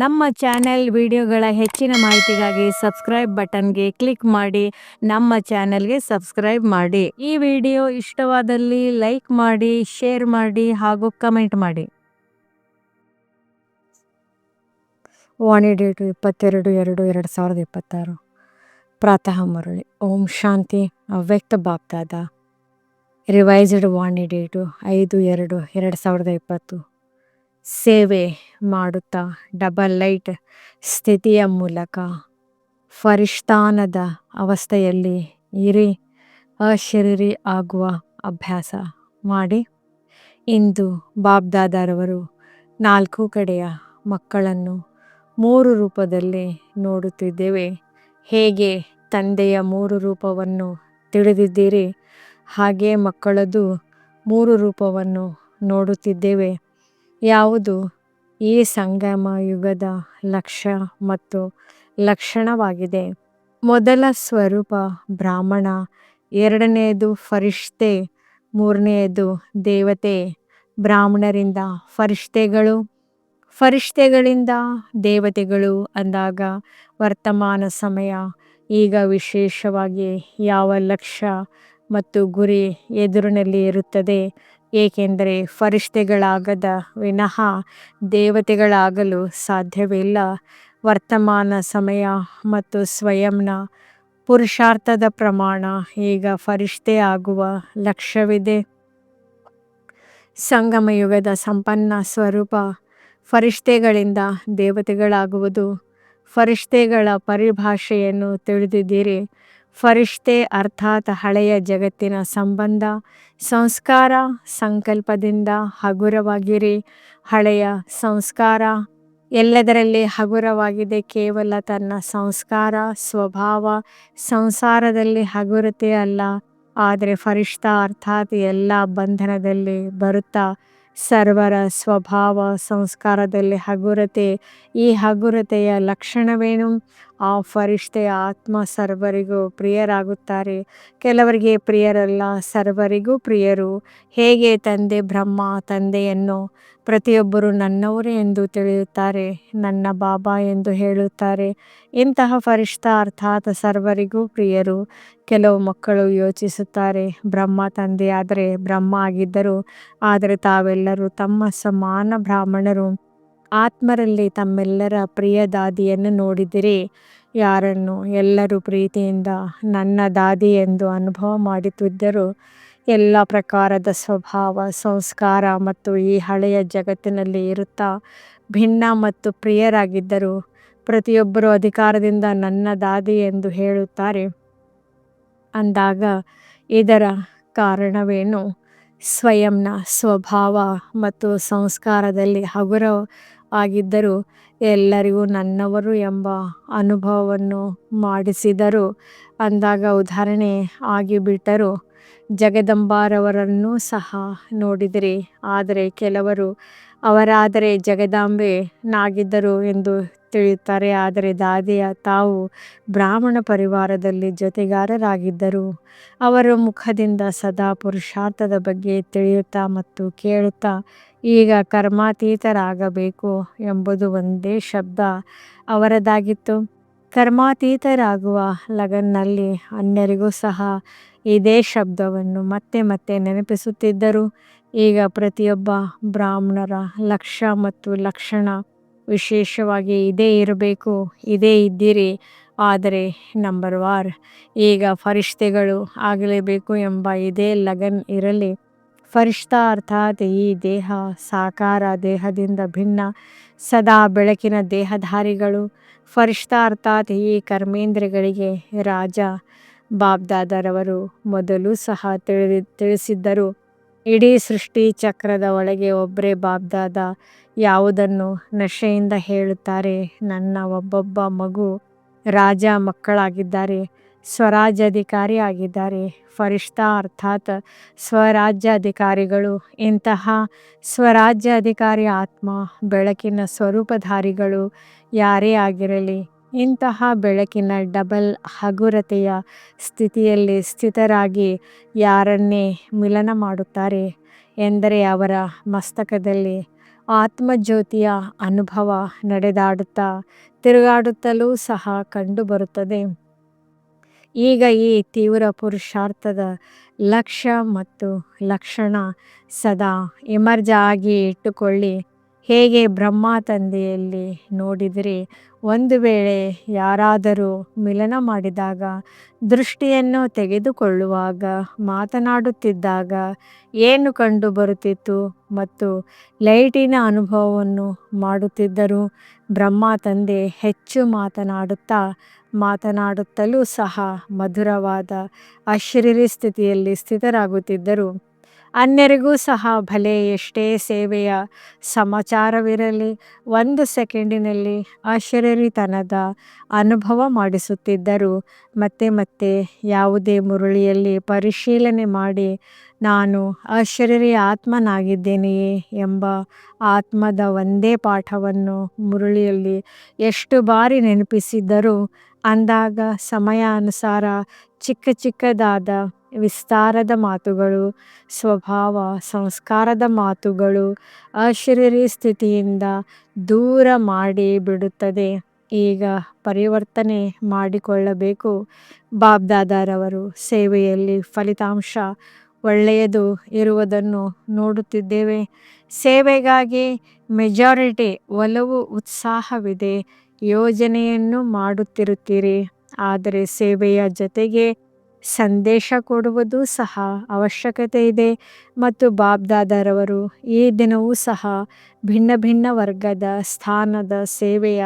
ನಮ್ಮ ಚಾನೆಲ್ ವಿಡಿಯೋಗಳ ಹೆಚ್ಚಿನ ಮಾಹಿತಿಗಾಗಿ ಸಬ್ಸ್ಕ್ರೈಬ್ ಬಟನ್ಗೆ ಕ್ಲಿಕ್ ಮಾಡಿ, ನಮ್ಮ ಚಾನೆಲ್ಗೆ ಸಬ್ಸ್ಕ್ರೈಬ್ ಮಾಡಿ. ಈ ವಿಡಿಯೋ ಇಷ್ಟವಾದಲ್ಲಿ ಲೈಕ್ ಮಾಡಿ, ಶೇರ್ ಮಾಡಿ ಹಾಗೂ ಕಮೆಂಟ್ ಮಾಡಿ. ವಾಣಿ ಡೇಟು ಇಪ್ಪತ್ತೆರಡು ಎರಡು ಎರಡು ಸಾವಿರದ ಇಪ್ಪತ್ತಾರು. ಪ್ರಾತಃ ಮರಳಿ. ಓಂ ಶಾಂತಿ ಅವ್ಯಕ್ತ ಬಾಪ್ತಾದ. ರಿವೈಸ್ಡ್ ವಾಣಿ ಡೇಟು ಐದು ಎರಡು ಎರಡು ಸಾವಿರದ ಇಪ್ಪತ್ತು. ಸೇವೆ ಮಾಡುತ್ತಾ ಡಬಲ್ ಲೈಟ್ ಸ್ಥಿತಿಯ ಮೂಲಕ ಫರಿಷ್ಠಾನದ ಅವಸ್ಥೆಯಲ್ಲಿ ಇರಿ, ಅಶರೀರಿ ಆಗುವ ಅಭ್ಯಾಸ ಮಾಡಿ. ಇಂದು ಬಾಬ್ದಾದಾರವರು ನಾಲ್ಕು ಕಡೆಯ ಮಕ್ಕಳನ್ನು ಮೂರು ರೂಪದಲ್ಲಿ ನೋಡುತ್ತಿದ್ದೇವೆ. ಹೇಗೆ ತಂದೆಯ ಮೂರು ರೂಪವನ್ನು ತಿಳಿದಿದ್ದೀರಿ? ಹಾಗೆ ಮಕ್ಕಳದು ಮೂರು ರೂಪವನ್ನು ನೋಡುತ್ತಿದ್ದೇವೆ. ಯಾವುದು? ಈ ಸಂಗಮ ಯುಗದ ಲಕ್ಷ್ಯ ಮತ್ತು ಲಕ್ಷಣವಾಗಿದೆ. ಮೊದಲ ಸ್ವರೂಪ ಬ್ರಾಹ್ಮಣ, ಎರಡನೆಯದು ಫರಿಷ್ಠೆ ಮೂರನೆಯದು ದೇವತೆ. ಬ್ರಾಹ್ಮಣರಿಂದ ಫರಿಷ್ಠೆಗಳು ಫರಿಷ್ಠೆಗಳಿಂದ ದೇವತೆಗಳು ಅಂದಾಗ ವರ್ತಮಾನ ಸಮಯ, ಈಗ ವಿಶೇಷವಾಗಿ ಯಾವ ಲಕ್ಷ್ಯ ಮತ್ತು ಗುರಿ ಎದುರಿನಲ್ಲಿ ಇರುತ್ತದೆ. ಏಕೆಂದರೆ ಫರಿಷ್ಠೆಗಳಾಗದ ವಿನಃ ದೇವತೆಗಳಾಗಲು ಸಾಧ್ಯವಿಲ್ಲ. ವರ್ತಮಾನ ಸಮಯ ಮತ್ತು ಸ್ವಯಂನ ಪುರುಷಾರ್ಥದ ಪ್ರಮಾಣ ಈಗ ಫರಿಷ್ಠೆ ಆಗುವ ಲಕ್ಷ್ಯವಿದೆ. ಸಂಗಮಯುಗದ ಸಂಪನ್ನ ಸ್ವರೂಪ ಫರಿಷ್ಠೆಗಳಿಂದ ದೇವತೆಗಳಾಗುವುದು. ಫರಿಷ್ಠೆಗಳ ಪರಿಭಾಷೆಯನ್ನು ತಿಳಿದಿದ್ದೀರಿ. ಫರಿಷ್ಠೆ ಅರ್ಥಾತ್ ಹಳೆಯ ಜಗತ್ತಿನ ಸಂಬಂಧ, ಸಂಸ್ಕಾರ, ಸಂಕಲ್ಪದಿಂದ ಹಗುರವಾಗಿರಿ. ಹಳೆಯ ಸಂಸ್ಕಾರ ಎಲ್ಲದರಲ್ಲಿ ಹಗುರವಾಗಿದೆ ಕೇವಲ ತನ್ನ ಸಂಸ್ಕಾರ, ಸ್ವಭಾವ, ಸಂಸಾರದಲ್ಲಿ ಹಗುರತೆ ಅಲ್ಲ. ಆದರೆ ಫರಿಷ್ಠ ಅರ್ಥಾತ್ ಎಲ್ಲ ಬಂಧನದಲ್ಲಿ ಬರುತ್ತಾ? ಸರ್ವರ ಸ್ವಭಾವ, ಸಂಸ್ಕಾರದಲ್ಲಿ ಹಗುರತೆ. ಈ ಹಗುರತೆಯ ಲಕ್ಷಣವೇನು? ಆ ಫರಿಷ್ಠೆಯ ಆತ್ಮ ಸರ್ವರಿಗೂ ಪ್ರಿಯರಾಗುತ್ತಾರೆ. ಕೆಲವರಿಗೆ ಪ್ರಿಯರಲ್ಲ, ಸರ್ವರಿಗೂ ಪ್ರಿಯರು. ಹೇಗೆ ತಂದೆ ಬ್ರಹ್ಮ ತಂದೆಯನ್ನು ಪ್ರತಿಯೊಬ್ಬರು ನನ್ನವರೇ ಎಂದು ತಿಳಿಯುತ್ತಾರೆ, ನನ್ನ ಬಾಬಾ ಎಂದು ಹೇಳುತ್ತಾರೆ. ಇಂತಹ ಫರಿಷ್ಠ ಅರ್ಥಾತ್ ಸರ್ವರಿಗೂ ಪ್ರಿಯರು. ಕೆಲವು ಮಕ್ಕಳು ಯೋಚಿಸುತ್ತಾರೆ, ಬ್ರಹ್ಮ ತಂದೆಯಾದರೆ ಬ್ರಹ್ಮ ಆಗಿದ್ದರು, ಆದರೆ ತಾವೆಲ್ಲರೂ ತಮ್ಮ ಸಮಾನ ಬ್ರಾಹ್ಮಣರು. ಆತ್ಮರಲ್ಲಿ ತಮ್ಮೆಲ್ಲರ ಪ್ರಿಯ ದಾದಿಯನ್ನು ನೋಡಿದಿರಿ. ಯಾರನ್ನು ಎಲ್ಲರೂ ಪ್ರೀತಿಯಿಂದ ನನ್ನ ದಾದಿ ಎಂದು ಅನುಭವ ಮಾಡುತ್ತಿದ್ದರೂ ಎಲ್ಲ ಪ್ರಕಾರದ ಸ್ವಭಾವ, ಸಂಸ್ಕಾರ ಮತ್ತು ಈ ಹಳೆಯ ಜಗತ್ತಿನಲ್ಲಿ ಇರುತ್ತಾ ಭಿನ್ನ ಮತ್ತು ಪ್ರಿಯರಾಗಿದ್ದರು ಪ್ರತಿಯೊಬ್ಬರು ಅಧಿಕಾರದಿಂದ ನನ್ನ ದಾದಿ ಎಂದು ಹೇಳುತ್ತಾರೆ. ಅಂದಾಗ ಇದರ ಕಾರಣವೇನು? ಸ್ವಯಂನ ಸ್ವಭಾವ ಮತ್ತು ಸಂಸ್ಕಾರದಲ್ಲಿ ಹಗುರ ಆಗಿದ್ದರು. ಎಲ್ಲರಿಗೂ ನನ್ನವರು ಎಂಬ ಅನುಭವವನ್ನು ಮಾಡಿಸಿದರು. ಅಂದಾಗ ಉದಾಹರಣೆ ಆಗಿಬಿಟ್ಟರು. ಜಗದಂಬಾರವರನ್ನು ಸಹ ನೋಡಿದಿರಿ. ಆದರೆ ಕೆಲವರು ಅವರಾದರೆ ಜಗದಾಂಬೆ ನಾಗಿದ್ದರು ಎಂದು ತಿಳಿಯುತ್ತಾರೆ ಆದರೆ ದಾದಿಯ ತಾವು ಬ್ರಾಹ್ಮಣ ಪರಿವಾರದಲ್ಲಿ ಜೊತೆಗಾರರಾಗಿದ್ದರು. ಅವರ ಮುಖದಿಂದ ಸದಾ ಪುರುಷಾರ್ಥದ ಬಗ್ಗೆ ತಿಳಿಯುತ್ತಾ ಮತ್ತು ಕೇಳುತ್ತಾ, ಈಗ ಕರ್ಮಾತೀತರಾಗಬೇಕು ಎಂಬುದು ಒಂದೇ ಶಬ್ದ ಅವರದಾಗಿತ್ತು. ಕರ್ಮಾತೀತರಾಗುವ ಲಗನ್ನಲ್ಲಿ ಅನ್ಯರಿಗೂ ಸಹ ಇದೇ ಶಬ್ದವನ್ನು ಮತ್ತೆ ಮತ್ತೆ ನೆನಪಿಸುತ್ತಿದ್ದರು. ಈಗ ಪ್ರತಿಯೊಬ್ಬ ಬ್ರಾಹ್ಮಣರ ಲಕ್ಷ್ಯ ಮತ್ತು ಲಕ್ಷಣ ವಿಶೇಷವಾಗಿ ಇದೇ ಇರಬೇಕು, ಇದೇ ಇದ್ದೀರಿ. ಆದರೆ ನಂಬರ್ ವಾರ್, ಈಗ ಫರಿಷ್ತೆಗಳು ಆಗಲೇಬೇಕು ಎಂಬ ಇದೇ ಲಗನ್ ಇರಲಿ. ಫರಿಷ್ಠ ಅರ್ಥಾತ್ ಈ ದೇಹ ಸಾಕಾರ ದೇಹದಿಂದ ಭಿನ್ನ, ಸದಾ ಬೆಳಕಿನ ದೇಹಧಾರಿಗಳು. ಫರಿಷ್ಠ ಅರ್ಥಾತ್ ಈ ಕರ್ಮೇಂದ್ರಗಳಿಗೆ ರಾಜ, ಬಾಬ್ದಾದರವರು ಮೊದಲು ಸಹ ತಿಳಿದು, ತಿಳಿಸಿದ್ದರು. ಇಡೀ ಸೃಷ್ಟಿ ಚಕ್ರದ ಒಳಗೆ ಒಬ್ಬರೇ ಬಾಬ್ದಾದ ಯಾವುದನ್ನು ನಶೆಯಿಂದ ಹೇಳುತ್ತಾರೆ. ನನ್ನ ಒಬ್ಬೊಬ್ಬ ಮಗು ರಾಜ ಮಕ್ಕಳಾಗಿದ್ದಾರೆ, ಸ್ವರಾಜ್ಯಾಧಿಕಾರಿ ಆಗಿದ್ದಾರೆ. ಫರಿಷ್ತಾ ಅರ್ಥಾತ್ ಸ್ವರಾಜ್ಯಾಧಿಕಾರಿಗಳು. ಇಂತಹ ಸ್ವರಾಜ್ಯಾಧಿಕಾರಿ ಆತ್ಮ, ಬೆಳಕಿನ ಸ್ವರೂಪಧಾರಿಗಳು ಯಾರೇ ಆಗಿರಲಿ ಇಂತಹ ಬೆಳಕಿನ ಡಬಲ್ ಹಗುರತೆಯ ಸ್ಥಿತಿಯಲ್ಲಿ ಸ್ಥಿತರಾಗಿ ಯಾರನ್ನೇ ಮಿಲನ ಮಾಡುತ್ತಾರೆ ಎಂದರೆ ಅವರ ಮಸ್ತಕದಲ್ಲಿ ಆತ್ಮಜ್ಯೋತಿಯ ಅನುಭವ ನಡೆದಾಡುತ್ತಾ ತಿರುಗಾಡುತ್ತಲೂ ಸಹ ಕಂಡುಬರುತ್ತದೆ. ಈಗ ಈ ತೀವ್ರ ಪುರುಷಾರ್ಥದ ಲಕ್ಷ್ಯ ಮತ್ತು ಲಕ್ಷಣ ಸದಾ ಎಮರ್ಜ್ ಆಗಿ ಇಟ್ಟುಕೊಳ್ಳಿ. ಹೇಗೆ ಬ್ರಹ್ಮ ತಂದೆಯಲ್ಲಿ ನೋಡಿದರೆ? ಒಂದು ವೇಳೆ ಯಾರಾದರೂ ಮಿಲನ ಮಾಡಿದಾಗ, ದೃಷ್ಟಿಯನ್ನು ತೆಗೆದುಕೊಳ್ಳುವಾಗ, ಮಾತನಾಡುತ್ತಿದ್ದಾಗ ಏನು ಕಂಡು ಬರುತ್ತಿತ್ತು ಮತ್ತು ಲೈಟಿನ ಅನುಭವವನ್ನು ಮಾಡುತ್ತಿದ್ದರು ಬ್ರಹ್ಮ ತಂದೆ ಹೆಚ್ಚು ಮಾತನಾಡುತ್ತಾ, ಮಾತನಾಡುತ್ತಲೂ ಸಹ ಮಧುರವಾದ, ಅಶರೀರಿ ಸ್ಥಿತಿಯಲ್ಲಿ ಸ್ಥಿತರಾಗುತ್ತಿದ್ದರು. ಅನ್ಯರಿಗೂ ಸಹ ಭಲೆ ಎಷ್ಟೇ ಸೇವೆಯ ಸಮಾಚಾರವಿರಲಿ, ಒಂದು ಸೆಕೆಂಡಿನಲ್ಲಿ ಆಶ್ಚರ್ಯರಿತನದ ಅನುಭವ ಮಾಡಿಸುತ್ತಿದ್ದರು. ಮತ್ತೆ ಮತ್ತೆ ಯಾವುದೇ ಮುರುಳಿಯಲ್ಲಿ ಪರಿಶೀಲನೆ ಮಾಡಿ, ನಾನು ಆಶ್ಚರ್ಯ ಆತ್ಮನಾಗಿದ್ದೇನೆಯೇ ಎಂಬ ಆತ್ಮದ ಒಂದೇ ಪಾಠವನ್ನು ಮುರುಳಿಯಲ್ಲಿ ಎಷ್ಟು ಬಾರಿ ನೆನಪಿಸಿದ್ದರೂ, ಅಂದಾಗ ಸಮಯಾನುಸಾರ ಚಿಕ್ಕ ಚಿಕ್ಕದಾದ ವಿಸ್ತಾರದ ಮಾತುಗಳು, ಸ್ವಭಾವ, ಸಂಸ್ಕಾರದ ಮಾತುಗಳು ಅಶರೀರಿ ಸ್ಥಿತಿಯಿಂದ ದೂರ ಮಾಡಿ ಬಿಡುತ್ತದೆ. ಈಗ ಪರಿವರ್ತನೆ ಮಾಡಿಕೊಳ್ಳಬೇಕು. ಬಾಬ್ದಾದಾರವರು ಸೇವೆಯಲ್ಲಿ ಫಲಿತಾಂಶ ಒಳ್ಳೆಯದು ಇರುವುದನ್ನು ನೋಡುತ್ತಿದ್ದೇವೆ. ಸೇವೆಗಾಗಿ ಮೆಜಾರಿಟಿ, ಒಲವು, ಉತ್ಸಾಹವಿದೆ. ಯೋಜನೆಯನ್ನು ಮಾಡುತ್ತಿರುತ್ತೀರಿ. ಆದರೆ ಸೇವೆಯ ಜೊತೆಗೆ ಸಂದೇಶ ಕೊಡುವುದು ಸಹ ಅವಶ್ಯಕತೆ ಇದೆ. ಮತ್ತು ಬಾಬ್ದಾದರವರು ಈ ದಿನವೂ ಸಹ ಭಿನ್ನ ಭಿನ್ನ ವರ್ಗದ ಸ್ಥಾನದ ಸೇವೆಯ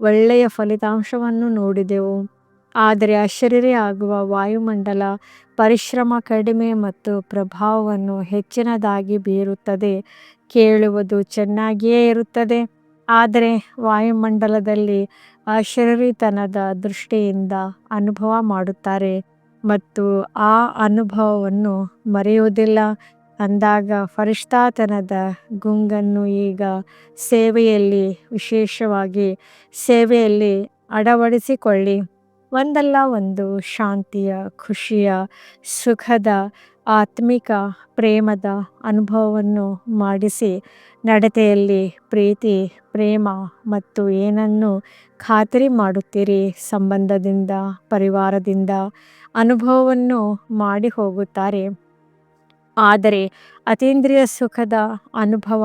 ಒಳ್ಳೆಯ ಫಲಿತಾಂಶವನ್ನು ನೋಡಿದೆವು. ಆದರೆ ಅಶರೀರಿ ಆಗುವ ವಾಯುಮಂಡಲ ಪರಿಶ್ರಮ ಕಡಿಮೆ ಮತ್ತು ಪ್ರಭಾವವನ್ನು ಹೆಚ್ಚಿನದಾಗಿ ಬೀರುತ್ತದೆ. ಕೇಳುವುದು ಚೆನ್ನಾಗಿಯೇ ಇರುತ್ತದೆ. ಆದರೆ ವಾಯುಮಂಡಲದಲ್ಲಿ ಅಶರೀರಿತನದ ದೃಷ್ಟಿಯಿಂದ ಅನುಭವ ಮಾಡುತ್ತಾರೆ. ಮತ್ತು ಆ ಅನುಭವವನ್ನು ಮರೆಯುವುದಿಲ್ಲ. ಅಂದಾಗ ಫರಿಷ್ಠಾತನದ ಗುಂಗನ್ನು ಈಗ ಸೇವೆಯಲ್ಲಿ, ವಿಶೇಷವಾಗಿ ಸೇವೆಯಲ್ಲಿ ಅಳವಡಿಸಿಕೊಳ್ಳಿ ಒಂದಲ್ಲ ಒಂದು ಶಾಂತಿಯ, ಖುಷಿಯ, ಸುಖದ, ಆತ್ಮಿಕ, ಪ್ರೇಮದ ಅನುಭವವನ್ನು ಮಾಡಿಸಿ ನಡತೆಯಲ್ಲಿ ಪ್ರೀತಿ, ಪ್ರೇಮ ಮತ್ತು ಏನನ್ನು ಖಾತರಿ ಮಾಡುತ್ತೀರಿ ಸಂಬಂಧದಿಂದ, ಪರಿವಾರದಿಂದ ಅನುಭವವನ್ನು ಮಾಡಿ ಹೋಗುತ್ತಾರೆ. ಆದರೆ ಅತೀಂದ್ರಿಯ ಸುಖದ ಅನುಭವ,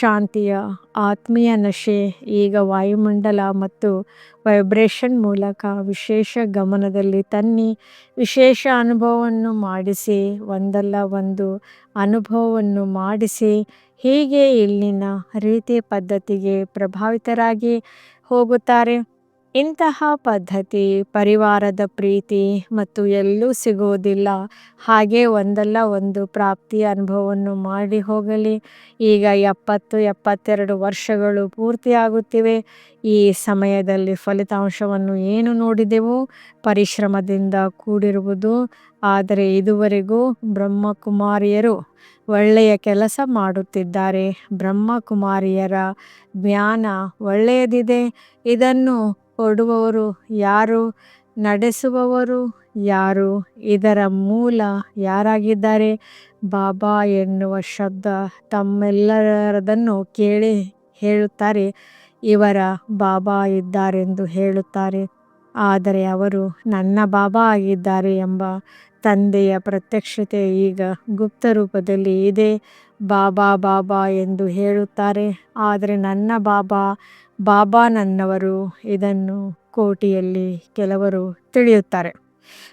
ಶಾಂತಿಯ ಆತ್ಮೀಯ ನಶೆ, ಈಗ ವಾಯುಮಂಡಲ ಮತ್ತು ವೈಬ್ರೇಷನ್ ಮೂಲಕ ವಿಶೇಷ ಗಮನದಲ್ಲಿ ತನ್ನಿ ವಿಶೇಷ ಅನುಭವವನ್ನು ಮಾಡಿಸಿ, ಒಂದಲ್ಲ ಒಂದು ಅನುಭವವನ್ನು ಮಾಡಿಸಿ, ಹೀಗೆ ಇಲ್ಲಿನ ರೀತಿ ಪದ್ಧತಿಗೆ ಪ್ರಭಾವಿತರಾಗಿ ಹೋಗುತ್ತಾರೆ. ಇಂತಹ ಪದ್ಧತಿ, ಪರಿವಾರದ ಪ್ರೀತಿ ಮತ್ತು ಎಲ್ಲೂ ಸಿಗುವುದಿಲ್ಲ. ಹಾಗೆ ಒಂದಲ್ಲ ಒಂದು ಪ್ರಾಪ್ತಿ ಅನುಭವವನ್ನು ಮಾಡಿ ಹೋಗಲಿ. ಈಗ ಎಪ್ಪತ್ತು, ಎಪ್ಪತ್ತೆರಡು ವರ್ಷಗಳು ಪೂರ್ತಿಯಾಗುತ್ತಿವೆ. ಈ ಸಮಯದಲ್ಲಿ ಫಲಿತಾಂಶವನ್ನು ಏನು ನೋಡಿದೆವು? ಪರಿಶ್ರಮದಿಂದ ಕೂಡಿರುವುದು. ಆದರೆ ಇದುವರೆಗೂ ಬ್ರಹ್ಮಕುಮಾರಿಯರು ಒಳ್ಳೆಯ ಕೆಲಸ ಮಾಡುತ್ತಿದ್ದಾರೆ. ಬ್ರಹ್ಮಕುಮಾರಿಯರ ಜ್ಞಾನ ಒಳ್ಳೆಯದಿದೆ. ಇದನ್ನು ಕೊಡುವವರು ಯಾರು? ನಡೆಸುವವರು ಯಾರು? ಇದರ ಮೂಲ ಯಾರಾಗಿದ್ದಾರೆ? ಬಾಬಾ ಎನ್ನುವ ಶಬ್ದ ತಮ್ಮೆಲ್ಲರದನ್ನು ಕೇಳಿ ಹೇಳುತ್ತಾರೆ. ಇವರ ಬಾಬಾ ಇದ್ದಾರೆಂದು ಹೇಳುತ್ತಾರೆ. ಆದರೆ ಅವರು ನನ್ನ ಬಾಬಾ ಆಗಿದ್ದಾರೆ ಎಂಬ ತಂದೆಯ ಪ್ರತ್ಯಕ್ಷತೆ ಈಗ ಗುಪ್ತ ರೂಪದಲ್ಲಿ ಇದೆ. ಬಾಬಾ ಬಾಬಾ ಎಂದು ಹೇಳುತ್ತಾರೆ. ಆದರೆ ನನ್ನ ಬಾಬಾ ಬಾಬಾ ನನ್ನವರು ಇದನ್ನು ಕೋಟಿಯಲ್ಲಿ ಕೆಲವರು ತಿಳಿಯುತ್ತಾರೆ.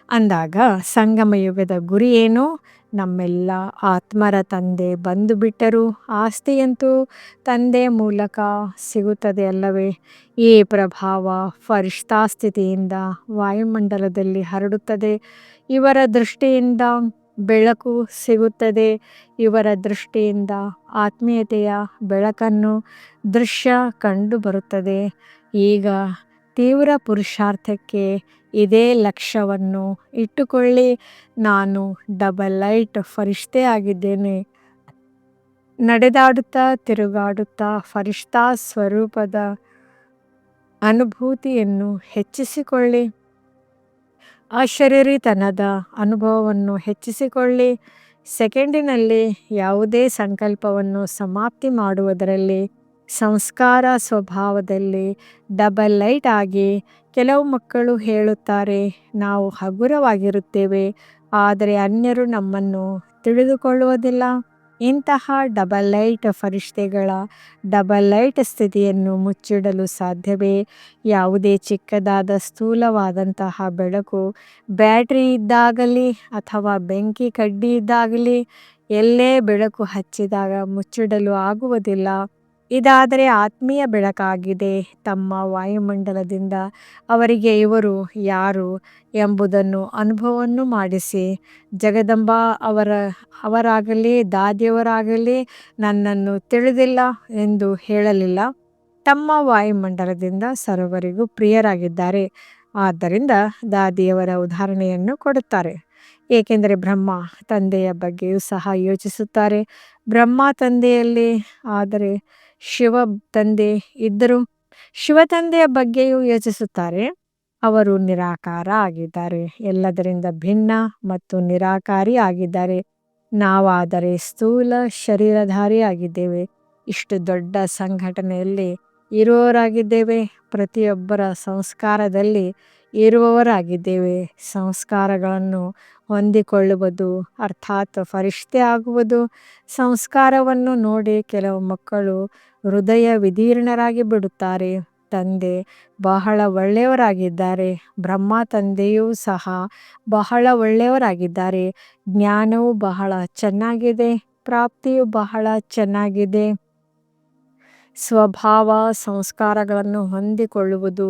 ಅಂದಾಗ ಸಂಗಮ ಯುಗದ ಗುರಿ ಏನು? ನಮ್ಮೆಲ್ಲ ಆತ್ಮರ ತಂದೆ ಬಂದು ಬಿಟ್ಟರು. ಆಸ್ತಿಯಂತೂ ತಂದೆ ಮೂಲಕ ಸಿಗುತ್ತದೆ ಅಲ್ಲವೇ? ಈ ಪ್ರಭಾವ ಫರಿಷ್ತಾ ಸ್ಥಿತಿಯಿಂದ ವಾಯುಮಂಡಲದಲ್ಲಿ ಹರಡುತ್ತದೆ. ಇವರ ದೃಷ್ಟಿಯಿಂದ ಬೆಳಕು ಸಿಗುತ್ತದೆ. ಇವರ ದೃಷ್ಟಿಯಿಂದ ಆತ್ಮೀಯತೆಯ ಬೆಳಕನ್ನು ದೃಶ್ಯ ಕಂಡು ಬರುತ್ತದೆ. ಈಗ ತೀವ್ರ ಪುರುಷಾರ್ಥಕ್ಕೆ ಇದೇ ಲಕ್ಷ್ಯವನ್ನು ಇಟ್ಟುಕೊಳ್ಳಿ. ನಾನು ಡಬಲ್ ಲೈಟ್ ಫರಿಷ್ಠೆ ಆಗಿದ್ದೇನೆ. ನಡೆದಾಡುತ್ತಾ ತಿರುಗಾಡುತ್ತಾ ಫರಿಷ್ಠಾ ಸ್ವರೂಪದ ಅನುಭೂತಿಯನ್ನು ಹೆಚ್ಚಿಸಿಕೊಳ್ಳಿ. ಅಶರೀರಿತನದ ಅನುಭವವನ್ನು ಹೆಚ್ಚಿಸಿಕೊಳ್ಳಿ. ಸೆಕೆಂಡಿನಲ್ಲಿ ಯಾವುದೇ ಸಂಕಲ್ಪವನ್ನು ಸಮಾಪ್ತಿ ಮಾಡುವುದರಲ್ಲಿ ಸಂಸ್ಕಾರ ಸ್ವಭಾವದಲ್ಲಿ ಡಬಲ್ ಲೈಟ್ ಆಗಿ ಕೆಲವು ಮಕ್ಕಳು ಹೇಳುತ್ತಾರೆ, ನಾವು ಹಗುರವಾಗಿರುತ್ತೇವೆ, ಆದರೆ ಅನ್ಯರು ನಮ್ಮನ್ನು ತಿಳಿದುಕೊಳ್ಳುವುದಿಲ್ಲ. ಇಂತಹ ಡಬಲ್ ಲೈಟ್ ಫರಿಷ್ಠೆಗಳ ಡಬಲ್ ಲೈಟ್ ಸ್ಥಿತಿಯನ್ನು ಮುಚ್ಚಿಡಲು ಸಾಧ್ಯವೇ? ಯಾವುದೇ ಚಿಕ್ಕದಾದ ಸ್ಥೂಲವಾದಂತಹ ಬೆಳಕು, ಬ್ಯಾಟ್ರಿ ಇದ್ದಾಗಲಿ ಅಥವಾ ಬೆಂಕಿ ಕಡ್ಡಿ ಇದ್ದಾಗಲಿ, ಎಲ್ಲೇ ಬೆಳಕು ಹಚ್ಚಿದಾಗ ಮುಚ್ಚಿಡಲು ಆಗುವುದಿಲ್ಲ. ಇದಾದರೆ ಆತ್ಮೀಯ ಬೆಳಕಾಗಿದೆ. ತಮ್ಮ ವಾಯುಮಂಡಲದಿಂದ ಅವರಿಗೆ ಇವರು ಯಾರು ಎಂಬುದನ್ನು ಅನುಭವವನ್ನು ಮಾಡಿಸಿ. ಜಗದಂಬ ಅವರ, ಅವರಾಗಲಿ, ದಾದಿಯವರಾಗಲಿ ನನ್ನನ್ನು ತಿಳಿದಿಲ್ಲ ಎಂದು ಹೇಳಲಿಲ್ಲ. ತಮ್ಮ ವಾಯುಮಂಡಲದಿಂದ ಸರ್ವರಿಗೂ ಪ್ರಿಯರಾಗಿದ್ದಾರೆ. ಆದ್ದರಿಂದ ದಾದಿಯವರ ಉದಾಹರಣೆಯನ್ನು ಕೊಡುತ್ತಾರೆ. ಏಕೆಂದರೆ ಬ್ರಹ್ಮ ತಂದೆಯ ಬಗ್ಗೆಯೂ ಸಹ ಯೋಚಿಸುತ್ತಾರೆ. ಬ್ರಹ್ಮ ತಂದೆಯಲ್ಲಿ ಆದರೆ ಶಿವ ತಂದೆ ಇದ್ದರು. ಶಿವ ತಂದೆಯ ಬಗ್ಗೆಯೂ ಯೋಚಿಸುತ್ತಾರೆ. ಅವರು ನಿರಾಕಾರ ಆಗಿದ್ದಾರೆ. ಎಲ್ಲದರಿಂದ ಭಿನ್ನ ಮತ್ತು ನಿರಾಕಾರಿ ಆಗಿದ್ದಾರೆ. ನಾವಾದರೆ ಸ್ಥೂಲ ಶರೀರಧಾರಿ ಆಗಿದ್ದೇವೆ ಇಷ್ಟು ದೊಡ್ಡ ಸಂಘಟನೆಯಲ್ಲಿ ಇರುವವರಾಗಿದ್ದೇವೆ. ಪ್ರತಿಯೊಬ್ಬರ ಸಂಸ್ಕಾರದಲ್ಲಿ ಇರುವವರಾಗಿದ್ದೇವೆ. ಸಂಸ್ಕಾರಗಳನ್ನು ಹೊಂದಿಕೊಳ್ಳುವುದು, ಅರ್ಥಾತ್ ಫರಿಷ್ಠೆ ಆಗುವುದು. ಸಂಸ್ಕಾರವನ್ನು ನೋಡಿ ಕೆಲವು ಮಕ್ಕಳು ಹೃದಯ ವಿದೀರ್ಣರಾಗಿ ಬಿಡುತ್ತಾರೆ. ತಂದೆ ಬಹಳ ಒಳ್ಳೆಯವರಾಗಿದ್ದಾರೆ. ಬ್ರಹ್ಮ ತಂದೆಯೂ ಸಹ ಬಹಳ ಒಳ್ಳೆಯವರಾಗಿದ್ದಾರೆ. ಜ್ಞಾನವು ಬಹಳ ಚೆನ್ನಾಗಿದೆ. ಪ್ರಾಪ್ತಿಯು ಬಹಳ ಚೆನ್ನಾಗಿದೆ. ಸ್ವಭಾವ ಸಂಸ್ಕಾರಗಳನ್ನು ಹೊಂದಿಕೊಳ್ಳುವುದು,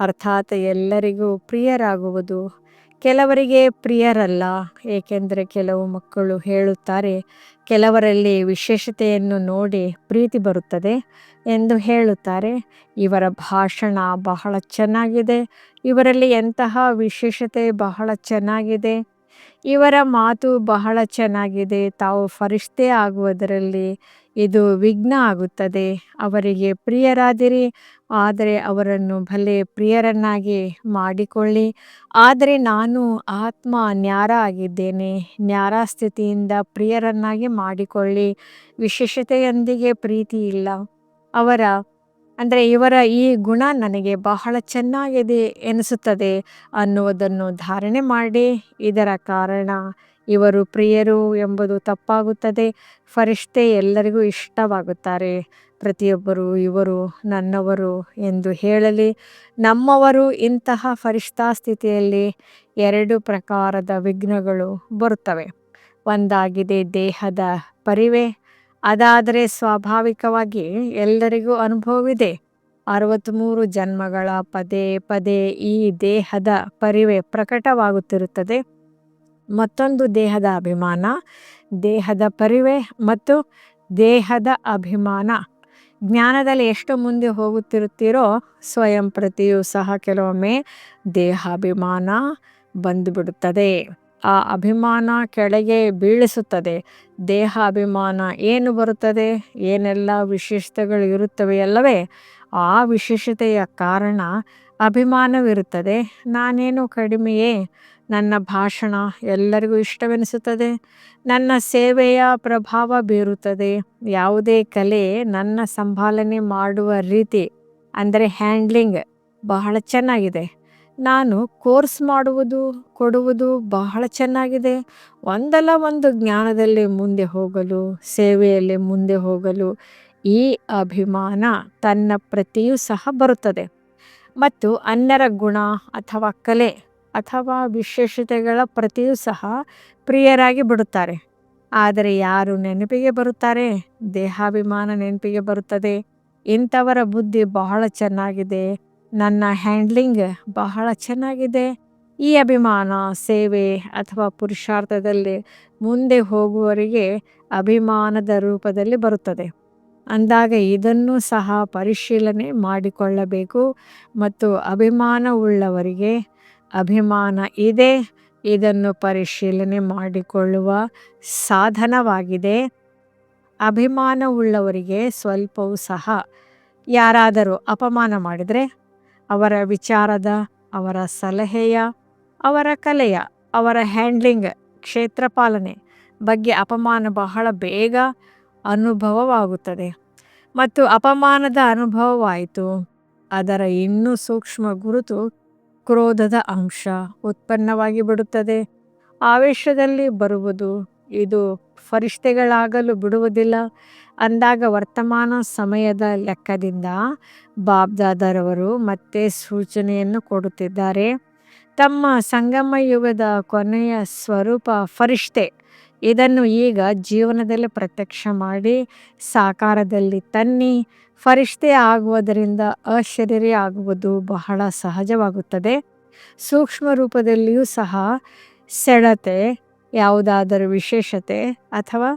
ಅರ್ಥಾತ್ ಎಲ್ಲರಿಗೂ ಪ್ರಿಯರಾಗುವುದು. ಕೆಲವರಿಗೆ ಪ್ರಿಯರಲ್ಲ, ಏಕೆಂದರೆ ಕೆಲವು ಮಕ್ಕಳು ಹೇಳುತ್ತಾರೆ, ಕೆಲವರಲ್ಲಿ ವಿಶೇಷತೆಯನ್ನು ನೋಡಿ ಪ್ರೀತಿ ಬರುತ್ತದೆ ಎಂದು ಹೇಳುತ್ತಾರೆ. ಇವರ ಭಾಷಣ ಬಹಳ ಚೆನ್ನಾಗಿದೆ. ಇವರಲ್ಲಿ ಎಂತಹ ವಿಶೇಷತೆ ಬಹಳ ಚೆನ್ನಾಗಿದೆ? ಇವರ ಮಾತು ಬಹಳ ಚೆನ್ನಾಗಿದೆ. ತಾವು ಫರಿಷ್ಠೆ ಆಗುವುದರಲ್ಲಿ ಇದು ವಿಘ್ನ ಆಗುತ್ತದೆ. ಅವರಿಗೆ ಪ್ರಿಯರಾದಿರಿ. ಆದರೆ ಅವರನ್ನು ಭಲೆ ಪ್ರಿಯರನ್ನಾಗಿ ಮಾಡಿಕೊಳ್ಳಿ. ಆದರೆ ನಾನು ಆತ್ಮ ನ್ಯಾರ ಆಗಿದ್ದೇನೆ ನ್ಯಾರ ಸ್ಥಿತಿಯಿಂದ ಪ್ರಿಯರನ್ನಾಗಿ ಮಾಡಿಕೊಳ್ಳಿ. ವಿಶೇಷತೆಯೊಂದಿಗೆ ಪ್ರೀತಿ ಇಲ್ಲ. ಅವರ, ಅಂದರೆ ಇವರ ಈ ಗುಣ ನನಗೆ ಬಹಳ ಚೆನ್ನಾಗಿದೆ ಎನಿಸುತ್ತದೆ ಅನ್ನುವುದನ್ನು ಧಾರಣೆ ಮಾಡಿ. ಇದರ ಕಾರಣ ಇವರು ಪ್ರಿಯರು ಎಂಬುದು ತಪ್ಪಾಗುತ್ತದೆ. ಫರಿಷ್ಠೆ ಎಲ್ಲರಿಗೂ ಇಷ್ಟವಾಗುತ್ತಾರೆ. ಪ್ರತಿಯೊಬ್ಬರು ಇವರು ನನ್ನವರು ಎಂದು ಹೇಳಲಿ. ನಮ್ಮವರು ಇಂತಹ ಫರಿಷ್ಠಾ ಸ್ಥಿತಿಯಲ್ಲಿ ಎರಡು ಪ್ರಕಾರದ ವಿಘ್ನಗಳು ಬರುತ್ತವೆ. ಒಂದಾಗಿದೆ ದೇಹದ ಪರಿವೆ, ಅದಾದರೆ ಸ್ವಾಭಾವಿಕವಾಗಿ ಎಲ್ಲರಿಗೂ ಅನುಭವವಿದೆ. ಅರವತ್ತ್ಮೂರು ಜನ್ಮಗಳ ಪದೇ ಪದೇ ಈ ದೇಹದ ಪರಿವೆ ಪ್ರಕಟವಾಗುತ್ತಿರುತ್ತದೆ. ಮತ್ತೊಂದು ದೇಹದ ಅಭಿಮಾನ, ದೇಹದ ಪರಿವೆ ಮತ್ತು ದೇಹದ ಅಭಿಮಾನ. ಜ್ಞಾನದಲ್ಲಿ ಎಷ್ಟು ಮುಂದೆ ಹೋಗುತ್ತಿರುತ್ತೀರೋ ಸ್ವಯಂ ಪ್ರತಿಯೂ ಸಹ ಕೆಲವೊಮ್ಮೆ ದೇಹಾಭಿಮಾನ ಬಂದುಬಿಡುತ್ತದೆ. ಆ ಅಭಿಮಾನ ಕೆಳಗೆ ಬೀಳಿಸುತ್ತದೆ. ದೇಹ ಅಭಿಮಾನ ಏನು ಬರುತ್ತದೆ? ಏನೆಲ್ಲ ವಿಶೇಷತೆಗಳು ಇರುತ್ತವೆ ಅಲ್ಲವೇ? ಆ ವಿಶೇಷತೆಯ ಕಾರಣ ಅಭಿಮಾನವಿರುತ್ತದೆ. ನಾನೇನು ಕಡಿಮೆಯೇ? ನನ್ನ ಭಾಷಣ ಎಲ್ಲರಿಗೂ ಇಷ್ಟವೆನಿಸುತ್ತದೆ. ನನ್ನ ಸೇವೆಯ ಪ್ರಭಾವ ಬೀರುತ್ತದೆ. ಯಾವುದೇ ಕಲೆ ನನ್ನ ಸಂಭಾಲನೆ ಮಾಡುವ ರೀತಿ, ಅಂದರೆ ಹ್ಯಾಂಡ್ಲಿಂಗ್, ಬಹಳ ಚೆನ್ನಾಗಿದೆ. ನಾನು ಕೋರ್ಸ್ ಮಾಡುವುದು, ಕೊಡುವುದು ಬಹಳ ಚೆನ್ನಾಗಿದೆ. ಒಂದಲ್ಲ ಒಂದು ಜ್ಞಾನದಲ್ಲಿ ಮುಂದೆ ಹೋಗಲು, ಸೇವೆಯಲ್ಲಿ ಮುಂದೆ ಹೋಗಲು ಈ ಅಭಿಮಾನ ತನ್ನ ಪ್ರತಿಯೂ ಸಹ ಬರುತ್ತದೆ. ಮತ್ತು ಅನ್ಯರ ಗುಣ ಅಥವಾ ಕಲೆ ಅಥವಾ ವಿಶೇಷತೆಗಳ ಪ್ರತಿಯೂ ಸಹ ಪ್ರಿಯರಾಗಿ ಬಿಡುತ್ತಾರೆ. ಆದರೆ ಯಾರು ನೆನಪಿಗೆ ಬರುತ್ತಾರೆ? ದೇಹಾಭಿಮಾನ ನೆನಪಿಗೆ ಬರುತ್ತದೆ. ಇಂಥವರ ಬುದ್ಧಿ ಬಹಳ ಚೆನ್ನಾಗಿದೆ. ನನ್ನ ಹ್ಯಾಂಡ್ಲಿಂಗ್ ಬಹಳ ಚೆನ್ನಾಗಿದೆ. ಈ ಅಭಿಮಾನ, ಸೇವೆ ಅಥವಾ ಪುರುಷಾರ್ಥದಲ್ಲಿ ಮುಂದೆ ಹೋಗುವವರಿಗೆ ಅಭಿಮಾನದ ರೂಪದಲ್ಲಿ ಬರುತ್ತದೆ. ಅಂದಾಗ ಇದನ್ನು ಸಹ ಪರಿಶೀಲನೆ ಮಾಡಿಕೊಳ್ಳಬೇಕು ಮತ್ತು ಅಭಿಮಾನವುಳ್ಳವರಿಗೆ ಅಭಿಮಾನ ಇದೆ. ಇದನ್ನು ಪರಿಶೀಲನೆ ಮಾಡಿಕೊಳ್ಳುವ ಸಾಧನವಾಗಿದೆ. ಅಭಿಮಾನವುಳ್ಳವರಿಗೆ ಸ್ವಲ್ಪವೂ ಸಹ ಯಾರಾದರೂ ಅಪಮಾನ ಮಾಡಿದರೆ, ಅವರ ವಿಚಾರದ, ಅವರ ಸಲಹೆಯ, ಅವರ ಕಲೆಯ, ಅವರ ಹ್ಯಾಂಡ್ಲಿಂಗ್ ಕ್ಷೇತ್ರ ಪಾಲನೆ ಬಗ್ಗೆ ಅಪಮಾನ ಬಹಳ ಬೇಗ ಅನುಭವವಾಗುತ್ತದೆ. ಮತ್ತು ಅಪಮಾನದ ಅನುಭವವಾಯಿತು. ಅದರ ಇನ್ನೂ ಸೂಕ್ಷ್ಮ ಗುರುತು ಕ್ರೋಧದ ಅಂಶ ಉತ್ಪನ್ನವಾಗಿ ಬಿಡುತ್ತದೆ. ಆವೇಶದಲ್ಲಿ ಬರುವುದು, ಇದು ಫರಿಷ್ಠೆಗಳಾಗಲು ಬಿಡುವುದಿಲ್ಲ. ಅಂದಾಗ ವರ್ತಮಾನ ಸಮಯದ ಲೆಕ್ಕದಿಂದ ಬಾಬ್ದಾದರವರು ಮತ್ತೆ ಸೂಚನೆಯನ್ನು ಕೊಡುತ್ತಿದ್ದಾರೆ. ತಮ್ಮ ಸಂಗಮ ಯುಗದ ಕೊನೆಯ ಸ್ವರೂಪ ಫರಿಷ್ಠೆ ಇದನ್ನು ಈಗ ಜೀವನದಲ್ಲಿ ಪ್ರತ್ಯಕ್ಷ ಮಾಡಿ ಸಾಕಾರದಲ್ಲಿ ತನ್ನಿ ಫರಿಷ್ಠೆ ಆಗುವುದರಿಂದ ಅಶರೀರಿ ಆಗುವುದು ಬಹಳ ಸಹಜವಾಗುತ್ತದೆ. ಸೂಕ್ಷ್ಮ ರೂಪದಲ್ಲಿಯೂ ಸಹ ಸೆಳತೆ ಯಾವುದಾದರೂ ವಿಶೇಷತೆ ಅಥವಾ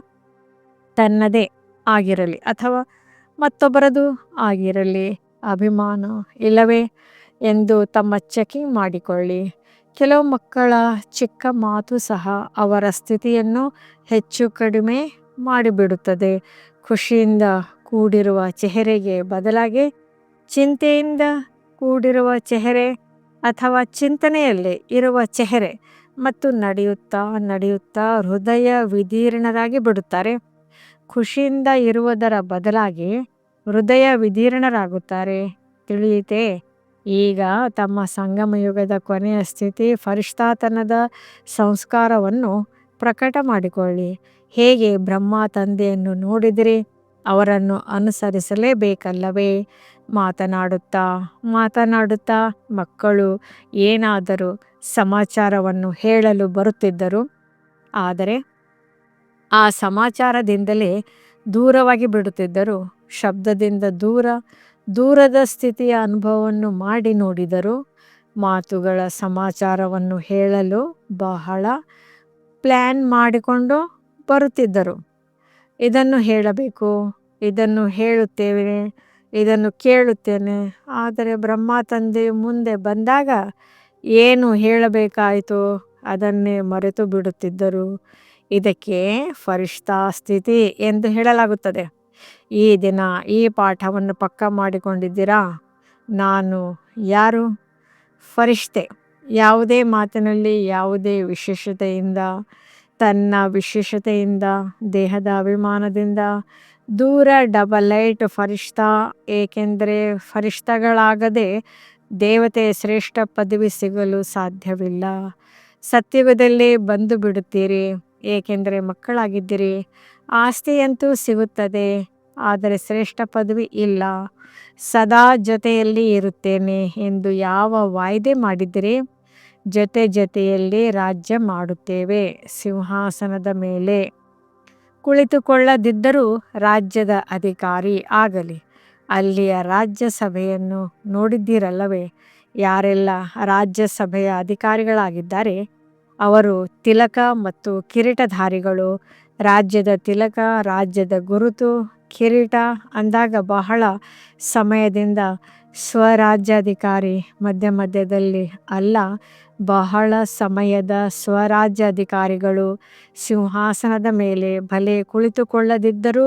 ತನ್ನದೇ ಆಗಿರಲಿ ಅಥವಾ ಮತ್ತೊಬ್ಬರದು ಆಗಿರಲಿ, ಅಭಿಮಾನ ಇಲ್ಲವೇ ಎಂದು ತಮ್ಮ ಚೆಕಿಂಗ್ ಮಾಡಿಕೊಳ್ಳಿ. ಕೆಲವು ಮಕ್ಕಳ ಚಿಕ್ಕ ಮಾತು ಸಹ ಅವರ ಸ್ಥಿತಿಯನ್ನು ಹೆಚ್ಚು ಕಡಿಮೆ ಮಾಡಿಬಿಡುತ್ತದೆ. ಖುಷಿಯಿಂದ ಕೂಡಿರುವ ಚೆಹರೆಗೆ ಬದಲಾಗಿ ಚಿಂತೆಯಿಂದ ಕೂಡಿರುವ ಚೆಹರೆ ಅಥವಾ ಚಿಂತನೆಯಲ್ಲಿ ಇರುವ ಚೆಹರೆ ಮತ್ತು ನಡೆಯುತ್ತಾ ನಡೆಯುತ್ತಾ ಹೃದಯ ವಿದೀರ್ಣರಾಗಿ ಬಿಡುತ್ತಾರೆ. ಖುಷಿಯಿಂದ ಇರುವುದರ ಬದಲಾಗಿ ಹೃದಯ ವಿದೀರ್ಣರಾಗುತ್ತಾರೆ. ತಿಳಿಯಿತೆ, ಈಗ ತಮ್ಮ ಸಂಗಮ ಯುಗದ ಕೊನೆಯ ಸ್ಥಿತಿ ಫರಿಷ್ಠಾತನದ ಸಂಸ್ಕಾರವನ್ನು ಪ್ರಕಟ ಮಾಡಿಕೊಳ್ಳಿ ಹೇಗೆ ಬ್ರಹ್ಮ ತಂದೆಯನ್ನು ನೋಡಿದಿರಿ? ಅವರನ್ನು ಅನುಸರಿಸಲೇಬೇಕಲ್ಲವೇ? ಮಾತನಾಡುತ್ತಾ ಮಾತನಾಡುತ್ತಾ ಮಕ್ಕಳು ಏನಾದರೂ ಸಮಾಚಾರವನ್ನು ಹೇಳಲು ಬರುತ್ತಿದ್ದರು? ಆದರೆ ಆ ಸಮಾಚಾರದಿಂದಲೇ ದೂರವಾಗಿ ಬಿಡುತ್ತಿದ್ದರು. ಶಬ್ದದಿಂದ ದೂರ, ದೂರದ ಸ್ಥಿತಿಯ ಅನುಭವವನ್ನು ಮಾಡಿ ನೋಡಿದರು. ಮಾತುಗಳ ಸಮಾಚಾರವನ್ನು ಹೇಳಲು ಬಹಳ ಪ್ಲ್ಯಾನ್ ಮಾಡಿಕೊಂಡು ಬರುತ್ತಿದ್ದರು. ಇದನ್ನು ಹೇಳಬೇಕು? ಇದನ್ನು ಹೇಳುತ್ತೇವೆ, ಇದನ್ನು ಕೇಳುತ್ತೇನೆ. ಆದರೆ ಬ್ರಹ್ಮ ತಂದೆ ಮುಂದೆ ಬಂದಾಗ ಏನು ಹೇಳಬೇಕಾಯಿತು? ಅದನ್ನೇ ಮರೆತು ಬಿಡುತ್ತಿದ್ದರು. ಇದಕ್ಕೆ ಫರಿಷ್ಠಾ ಸ್ಥಿತಿ ಎಂದು ಹೇಳಲಾಗುತ್ತದೆ. ಈ ದಿನ ಈ ಪಾಠವನ್ನು ಪಕ್ಕ ಮಾಡಿಕೊಂಡಿದ್ದೀರಾ? ನಾನು ಯಾರು? ಫರಿಷ್ಠೆ. ಯಾವುದೇ ಮಾತಿನಲ್ಲಿ ಯಾವುದೇ ವಿಶೇಷತೆಯಿಂದ, ತನ್ನ ವಿಶೇಷತೆಯಿಂದ, ದೇಹದ ಅಭಿಮಾನದಿಂದ ದೂರ ಡಬಲ್ ಏಟ್ ಫರಿಷ್ಠಾ, ಏಕೆಂದರೆ ಫರಿಷ್ಠಗಳಾಗದೆ ದೇವತೆ ಶ್ರೇಷ್ಠ ಪದವಿ ಸಿಗಲು ಸಾಧ್ಯವಿಲ್ಲ. ಸತ್ಯುಗದಲ್ಲಿ ಬಂದು ಬಿಡುತ್ತೀರಿ, ಏಕೆಂದರೆ ಮಕ್ಕಳಾಗಿದ್ದೀರಿ. ಆಸ್ತಿಯಂತೂ ಸಿಗುತ್ತದೆ, ಆದರೆ ಶ್ರೇಷ್ಠ ಪದವಿ ಇಲ್ಲ. ಸದಾ ಜೊತೆಯಲ್ಲಿ ಇರುತ್ತೇನೆ ಎಂದು ಯಾವ ವಾಯ್ದೆ ಮಾಡಿದಿರಿ ಜೊತೆ ಜೊತೆಯಲ್ಲಿ ರಾಜ್ಯ ಮಾಡುತ್ತೇವೆ. ಸಿಂಹಾಸನದ ಮೇಲೆ ಕುಳಿತುಕೊಳ್ಳದಿದ್ದರೂ ರಾಜ್ಯದ ಅಧಿಕಾರಿ ಆಗಲಿ. ಅಲ್ಲಿಯ ರಾಜ್ಯಸಭೆಯನ್ನು ನೋಡಿದ್ದೀರಲ್ಲವೇ? ಯಾರೆಲ್ಲ ರಾಜ್ಯಸಭೆಯ ಅಧಿಕಾರಿಗಳಾಗಿದ್ದಾರೆ? ಅವರು ತಿಲಕ ಮತ್ತು ಕಿರೀಟಧಾರಿಗಳು. ರಾಜ್ಯದ ತಿಲಕ, ರಾಜ್ಯದ ಗುರುತು, ಕಿರೀಟ ಅಂದಾಗ ಬಹಳ ಸಮಯದಿಂದ ಸ್ವರಾಜ್ಯಾಧಿಕಾರಿ ಮಧ್ಯ ಮಧ್ಯದಲ್ಲಿ ಅಲ್ಲ. ಬಹಳ ಸಮಯದ ಸ್ವರಾಜ್ಯಾಧಿಕಾರಿಗಳು ಸಿಂಹಾಸನದ ಮೇಲೆ ಭಲೆ ಕುಳಿತುಕೊಳ್ಳದಿದ್ದರೂ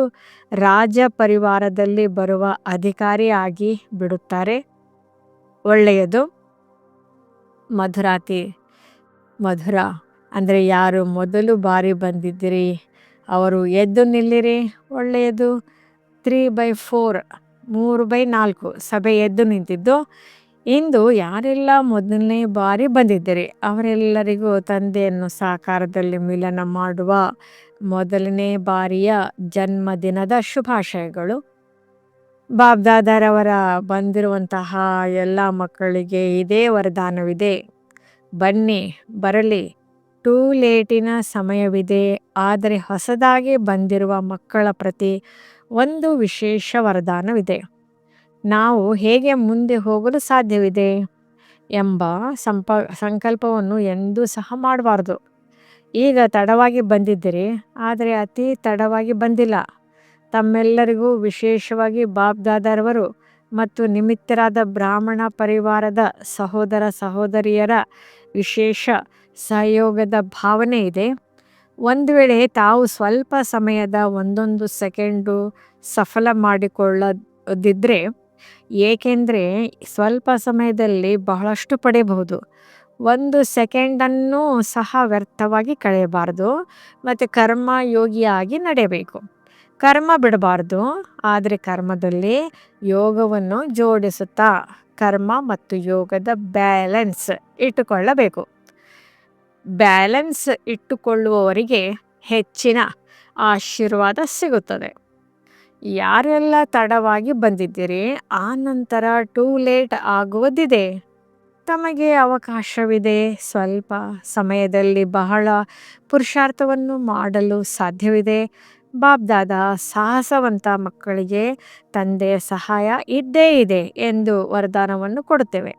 ರಾಜ ಪರಿವಾರದಲ್ಲಿ ಬರುವ ಅಧಿಕಾರಿಯಾಗಿ ಬಿಡುತ್ತಾರೆ. ಒಳ್ಳೆಯದು. ಮಧುರಾತಿ, ಮಧುರ, ಅಂದರೆ ಯಾರು ಮೊದಲು ಬಾರಿ ಬಂದಿದ್ದೀರಿ? ಅವರು ಎದ್ದು ನಿಲ್ಲಿರಿ. ಒಳ್ಳೆಯದು. ತ್ರೀ ಬೈ ಫೋರ್ ಮೂರು ಬೈ ನಾಲ್ಕು, ಸಭೆ ಎದ್ದು ನಿಂತಿದ್ದು. ಇಂದು ಯಾರೆಲ್ಲ ಮೊದಲನೇ ಬಾರಿ ಬಂದಿದ್ದೀರಿ? ಅವರೆಲ್ಲರಿಗೂ ತಂದೆಯನ್ನು ಸಾಕಾರದಲ್ಲಿ ಮಿಲನ ಮಾಡುವ ಮೊದಲನೇ ಬಾರಿಯ ಜನ್ಮದಿನದ ಶುಭಾಶಯಗಳು. ಬಾಬ್ದಾದರವರ ಬಂದಿರುವಂತಹ ಎಲ್ಲ ಮಕ್ಕಳಿಗೆ ಇದೇ ವರದಾನವಿದೆ. ಬನ್ನಿ, ಬರಲಿ. ಟೂ ಲೇಟಿನ ಸಮಯವಿದೆ. ಆದರೆ ಹೊಸದಾಗಿ ಬಂದಿರುವ ಮಕ್ಕಳ ಪ್ರತಿ ಒಂದು ವಿಶೇಷ ವರದಾನವಿದೆ. ನಾವು ಹೇಗೆ ಮುಂದೆ ಹೋಗಲು ಸಾಧ್ಯವಿದೆ ಎಂಬ ಸಂಪ, ಸಂಕಲ್ಪವನ್ನು ಎಂದೂ ಸಹ ಮಾಡಬಾರ್ದು. ಈಗ ತಡವಾಗಿ ಬಂದಿದ್ದೀರಿ, ಆದರೆ ಅತಿ ತಡವಾಗಿ ಬಂದಿಲ್ಲ. ತಮ್ಮೆಲ್ಲರಿಗೂ ವಿಶೇಷವಾಗಿ ಬಾಬ್ದಾದರವರು ಮತ್ತು ನಿಮಿತ್ತರಾದ ಬ್ರಾಹ್ಮಣ ಪರಿವಾರದ ಸಹೋದರ ಸಹೋದರಿಯರ ವಿಶೇಷ ಸಹಯೋಗದ ಭಾವನೆ ಇದೆ. ಒಂದು ವೇಳೆ ತಾವು ಸ್ವಲ್ಪ ಸಮಯದ ಒಂದೊಂದು ಸೆಕೆಂಡು ಸಫಲ ಮಾಡಿಕೊಳ್ಳದಿದ್ದರೆ ಏಕೆಂದರೆ ಸ್ವಲ್ಪ ಸಮಯದಲ್ಲಿ ಬಹಳಷ್ಟು ಪಡೆಯಬಹುದು. ಒಂದು ಸೆಕೆಂಡನ್ನು ಸಹ ವ್ಯರ್ಥವಾಗಿ ಕಳೆಯಬಾರ್ದು ಮತ್ತು ಕರ್ಮ ಯೋಗಿಯಾಗಿ ನಡೆಯಬೇಕು. ಕರ್ಮ ಬಿಡಬಾರ್ದು, ಆದರೆ ಕರ್ಮದಲ್ಲಿ ಯೋಗವನ್ನು ಜೋಡಿಸುತ್ತಾ ಕರ್ಮ ಮತ್ತು ಯೋಗದ ಬ್ಯಾಲೆನ್ಸ್ ಇಟ್ಟುಕೊಳ್ಳಬೇಕು. ಬ್ಯಾಲೆನ್ಸ್ ಇಟ್ಟುಕೊಳ್ಳುವವರಿಗೆ ಹೆಚ್ಚಿನ ಆಶೀರ್ವಾದ ಸಿಗುತ್ತದೆ. ಯಾರೆಲ್ಲ ತಡವಾಗಿ ಬಂದಿದ್ದೀರಿ, ಆ ನಂತರ ಟೂ ಲೇಟ್ ಆಗುವುದಿದೆ. ತಮಗೆ ಅವಕಾಶವಿದೆ. ಸ್ವಲ್ಪ ಸಮಯದಲ್ಲಿ ಬಹಳ ಪುರುಷಾರ್ಥವನ್ನು ಮಾಡಲು ಸಾಧ್ಯವಿದೆ. ಬಾಬ್ದಾದ ಸಾಹಸವಂತ ಮಕ್ಕಳಿಗೆ ತಂದೆಯ ಸಹಾಯ ಇದ್ದೇ ಇದೆ ಎಂದು ವರದಾನವನ್ನು ಕೊಡುತ್ತೇವೆ.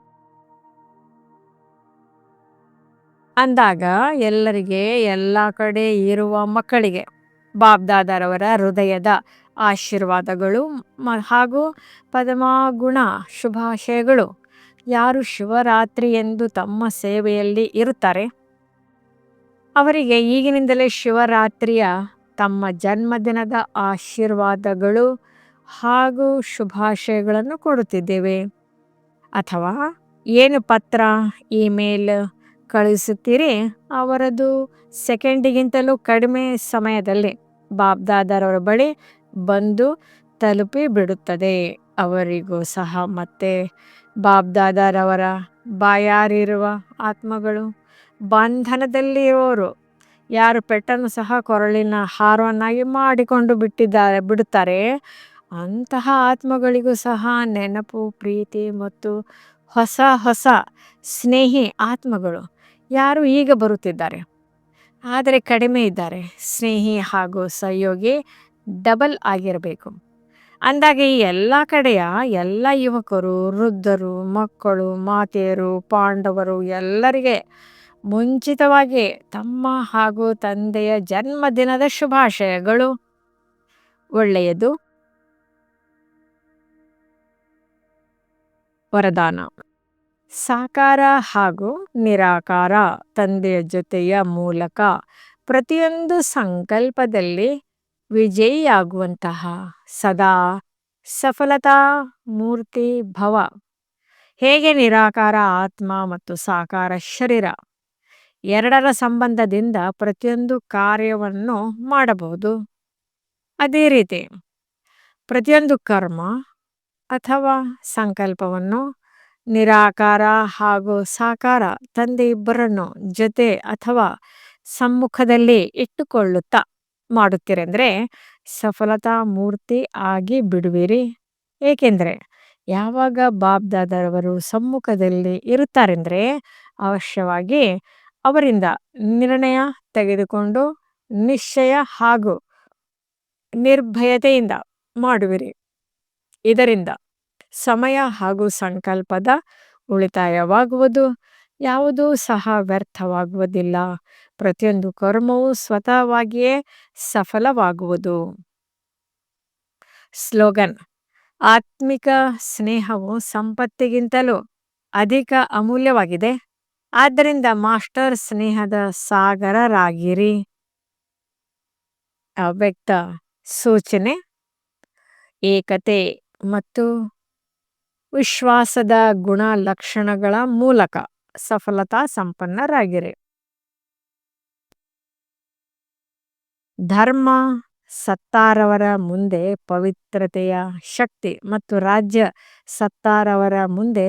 ಅಂದಾಗ ಎಲ್ಲರಿಗೆ ಎಲ್ಲ ಕಡೆ ಇರುವ ಮಕ್ಕಳಿಗೆ ಬಾಬ್ದಾದರವರ ಹೃದಯದ ಆಶೀರ್ವಾದಗಳು ಮ, ಹಾಗೂ ಪದಮಾಗುಣ ಶುಭಾಶಯಗಳು. ಯಾರು ಶಿವರಾತ್ರಿ ಎಂದು ತಮ್ಮ ಸೇವೆಯಲ್ಲಿ ಇರುತ್ತಾರೆ? ಅವರಿಗೆ ಈಗಿನಿಂದಲೇ ಶಿವರಾತ್ರಿಯ ತಮ್ಮ ಜನ್ಮದಿನದ ಆಶೀರ್ವಾದಗಳು ಹಾಗೂ ಶುಭಾಶಯಗಳನ್ನು ಕೊಡುತ್ತಿದ್ದೇವೆ. ಅಥವಾ ಏನು ಪತ್ರ, ಇಮೇಲ್ ಕಳಿಸುತ್ತೀರಿ? ಅವರದು ಸೆಕೆಂಡಿಗಿಂತಲೂ ಕಡಿಮೆ ಸಮಯದಲ್ಲಿ. ಬಾಬ್ದಾದರವರ ಬಳಿ ಬಂದು ತಲುಪಿ ಬಿಡುತ್ತದೆ. ಅವರಿಗೂ ಸಹ ಮತ್ತೆ ಬಾಬ್ದಾದರವರ ಬಾಯಾರಿರುವ ಆತ್ಮಗಳು ಬಂಧನದಲ್ಲಿರುವವರು ಯಾರು ಪೆಟ್ಟನ್ನು ಸಹ ಕೊರಳಿನ ಹಾರವನ್ನಾಗಿ ಮಾಡಿಕೊಂಡು ಬಿಟ್ಟಿದ್ದಾರೆ, ಬಿಡುತ್ತಾರೆ. ಅಂತಹ ಆತ್ಮಗಳಿಗೂ ಸಹ ನೆನಪು, ಪ್ರೀತಿ ಮತ್ತು ಹೊಸ ಹೊಸ ಸ್ನೇಹಿ ಆತ್ಮಗಳು ಯಾರು ಈಗ ಬರುತ್ತಿದ್ದಾರೆ. ಆದರೆ ಕಡಿಮೆ ಇದ್ದಾರೆ. ಸ್ನೇಹಿ ಹಾಗೂ ಸಹಯೋಗಿ ಡಬಲ್ ಆಗಿರಬೇಕು. ಅಂದಾಗ ಈ ಎಲ್ಲ ಕಡೆಯ ಎಲ್ಲ ಯುವಕರು, ವೃದ್ಧರು, ಮಕ್ಕಳು, ಮಾತೆಯರು, ಪಾಂಡವರು ಎಲ್ಲರಿಗೆ ಮುಂಚಿತವಾಗಿ ತಮ್ಮ ಹಾಗೂ ತಂದೆಯ ಜನ್ಮದಿನದ ಶುಭಾಶಯಗಳು. ಒಳ್ಳೆಯದು. ವರದಾನ. ಸಾಕಾರ ಹಾಗೂ ನಿರಾಕಾರ ತಂದೆಯ ಜೊತೆಯ ಮೂಲಕ ಪ್ರತಿಯೊಂದು ಸಂಕಲ್ಪದಲ್ಲಿ ವಿಜಯಿಯಾಗುವಂತಹ ಸದಾ ಸಫಲತಾ ಮೂರ್ತಿ ಭವ. ಹೇಗೆ ನಿರಾಕಾರ ಆತ್ಮ ಮತ್ತು ಸಾಕಾರ ಶರೀರ? ಎರಡರ ಸಂಬಂಧದಿಂದ ಪ್ರತಿಯೊಂದು ಕಾರ್ಯವನ್ನು ಮಾಡಬಹುದು. ಅದೇ ರೀತಿ ಪ್ರತಿಯೊಂದು ಕರ್ಮ ಅಥವಾ ಸಂಕಲ್ಪವನ್ನು ನಿರಾಕಾರ ಹಾಗೂ ಸಾಕಾರ ತಂದೆ ಇಬ್ಬರನ್ನು ಜೊತೆ ಅಥವಾ ಸಮ್ಮುಖದಲ್ಲಿ ಇಟ್ಟುಕೊಳ್ಳುತ್ತಾ ಮಾಡುತ್ತೀರೆಂದರೆ ಸಫಲತಾ ಮೂರ್ತಿ ಆಗಿ ಬಿಡುವಿರಿ. ಏಕೆಂದರೆ ಯಾವಾಗ ಬಾಬ್ದಾದರವರು ಸಮ್ಮುಖದಲ್ಲಿ ಇರುತ್ತಾರೆಂದರೆ ಅವಶ್ಯವಾಗಿ ಅವರಿಂದ ನಿರ್ಣಯ ತೆಗೆದುಕೊಂಡು ನಿಶ್ಚಯ ಹಾಗೂ ನಿರ್ಭಯತೆಯಿಂದ ಮಾಡುವಿರಿ. ಇದರಿಂದ ಸಮಯ ಹಾಗೂ ಸಂಕಲ್ಪದ ಉಳಿತಾಯವಾಗುವುದು. ಯಾವುದೂ ಸಹ ವ್ಯರ್ಥವಾಗುವುದಿಲ್ಲ. ಪ್ರತಿಯೊಂದು ಕರ್ಮವು ಸ್ವತಃವಾಗಿಯೇ ಸಫಲವಾಗುವುದು. ಸ್ಲೋಗನ್, ಆತ್ಮಿಕ ಸ್ನೇಹವು ಸಂಪತ್ತಿಗಿಂತಲೂ ಅಧಿಕ ಅಮೂಲ್ಯವಾಗಿದೆ. ಆದ್ದರಿಂದ ಮಾಸ್ಟರ್ ಸ್ನೇಹದ ಸಾಗರರಾಗಿರಿ. ಅವ್ಯಕ್ತ ಸೂಚನೆ, ಏಕತೆ ಮತ್ತು ವಿಶ್ವಾಸದ ಗುಣ ಲಕ್ಷಣಗಳ ಮೂಲಕ ಸಫಲತಾ ಸಂಪನ್ನರಾಗಿರಿ. ಧರ್ಮ ಸತ್ತಾರವರ ಮುಂದೆ ಪವಿತ್ರತೆಯ ಶಕ್ತಿ ಮತ್ತು ರಾಜ್ಯ ಸತ್ತಾರವರ ಮುಂದೆ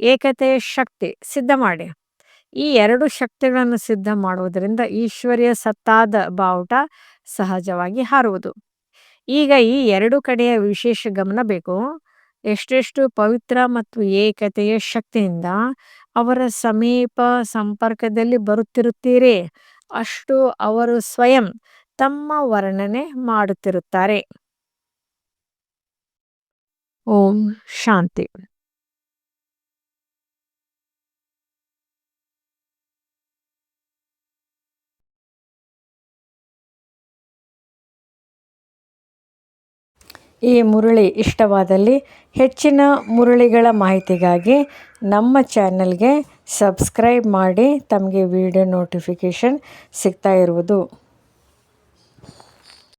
ಏಕತೆಯ ಶಕ್ತಿ ಸಿದ್ಧ ಮಾಡಿ. ಈ ಎರಡು ಶಕ್ತಿಗಳನ್ನು ಸಿದ್ಧ ಮಾಡುವುದರಿಂದ ಈಶ್ವರ್ಯ ಸತ್ತಾದ ಬಾವುಟ ಸಹಜವಾಗಿ ಹಾರುವುದು. ಈಗ ಈ ಎರಡು ಕಡೆಯ ವಿಶೇಷ ಗಮನ ಬೇಕು. ಎಷ್ಟೆಷ್ಟು ಪವಿತ್ರ ಮತ್ತು ಏಕತೆಯ ಶಕ್ತಿಯಿಂದ ಅವರ ಸಮೀಪ ಸಂಪರ್ಕದಲ್ಲಿ ಬರುತ್ತಿರುತ್ತೀರಿ, ಅಷ್ಟು ಅವರು ಸ್ವಯಂ ತಮ್ಮ ವರ್ಣನೆ ಮಾಡುತ್ತಿರುತ್ತಾರೆ. ಓಂ ಶಾಂತಿ. ಈ ಮುರಳಿ ಇಷ್ಟವಾದಲ್ಲಿ ಹೆಚ್ಚಿನ ಮುರಳಿಗಳ ಮಾಹಿತಿಗಾಗಿ ನಮ್ಮ ಚಾನಲ್ಗೆ ಸಬ್ಸ್ಕ್ರೈಬ್ ಮಾಡಿ ತಮಗೆ ವಿಡಿಯೋ ನೋಟಿಫಿಕೇಷನ್ ಸಿಗ್ತಾ ಇರುವುದು.